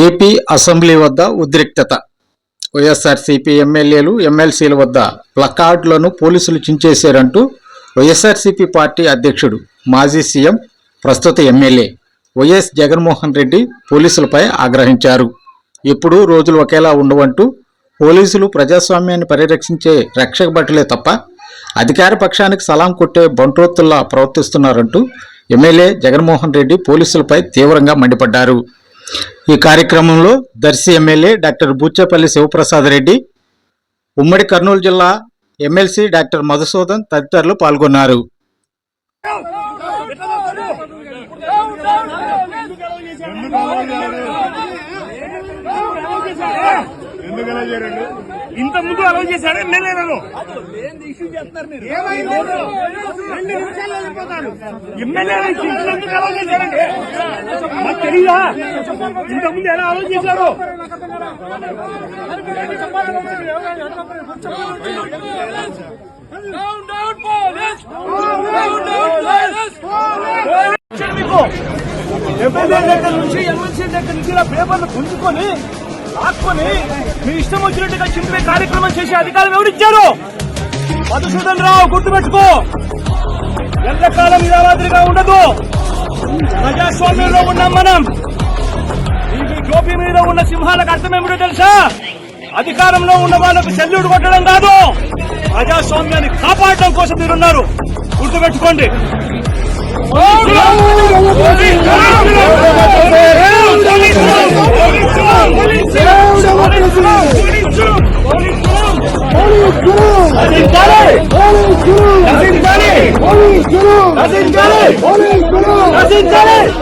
AP assembly వద్ద ఉద్రిక్తత. వైఎస్ఆర్సీపీ ఎమ్మెల్యేలు ఎమ్మెల్సీల వద్ద ప్లకార్డులను పోలీసులు చించేశారంటూ వైఎస్ఆర్సీపీ పార్టీ అధ్యక్షుడు మాజీ సీఎం ప్రస్తుత ఎమ్మెల్యే వైఎస్ జగన్మోహన్ రెడ్డి పోలీసులపై ఆగ్రహించారు. ఎప్పుడూ రోజులు ఒకేలా ఉండవంటూ పోలీసులు ప్రజాస్వామ్యాన్ని పరిరక్షించే రక్షక భటులే తప్ప అధికార పక్షానికి సలాం కొట్టే బంట్రోత్తుల్లా ప్రవర్తిస్తున్నారంటూ ఎమ్మెల్యే జగన్మోహన్ రెడ్డి పోలీసులపై తీవ్రంగా మండిపడ్డారు. ఈ కార్యక్రమంలో దర్శి ఎమ్మెల్యే డాక్టర్ బుచ్చపల్లి శివప్రసాద్ రెడ్డి ఉమ్మడి కర్నూలు జిల్లా ఎమ్మెల్సీ డాక్టర్ మధుసూదన్ తదితరులు పాల్గొన్నారు. ఎందుకు ఎందుకలా చేయరండి ఇంత ముందు అలౌ చేశాడు ఎమ్మెల్యేలను ఎమ్మెల్యేలు ఎందుకు అలౌ చేశారండి మాకు తెలియదా ఇంత ముందు ఎలా అలౌ చేశారు? మీకు ఎమ్మెల్యే దగ్గర నుంచి ఎమ్మెల్సీ దగ్గర నుంచి ఇలా పేపర్లు గుంజుకొని లాక్కొని మీ ఇష్టం వచ్చినట్టుగా చింపే కార్యక్రమం చేసే అధికారం ఎవరిచ్చారు? మధుసూదన్ రావు గుర్తుపెట్టుకో. ఎంతకాలం ఇలా మాదిరిగా ఉండదు. ప్రజాస్వామ్యంలో ఉన్నాం మనం. ఈ టోపీ మీద ఉన్న సింహాలకు అర్థం ఏమిటో తెలుసా? అధికారంలో ఉన్న వాళ్ళకు సెల్యూట్ కొట్టడం కాదు. ప్రజాస్వామ్యాన్ని కాపాడటం కోసం మీరున్నారు. గుర్తుపెట్టుకోండి. Azizleri! Azizleri! Azizleri!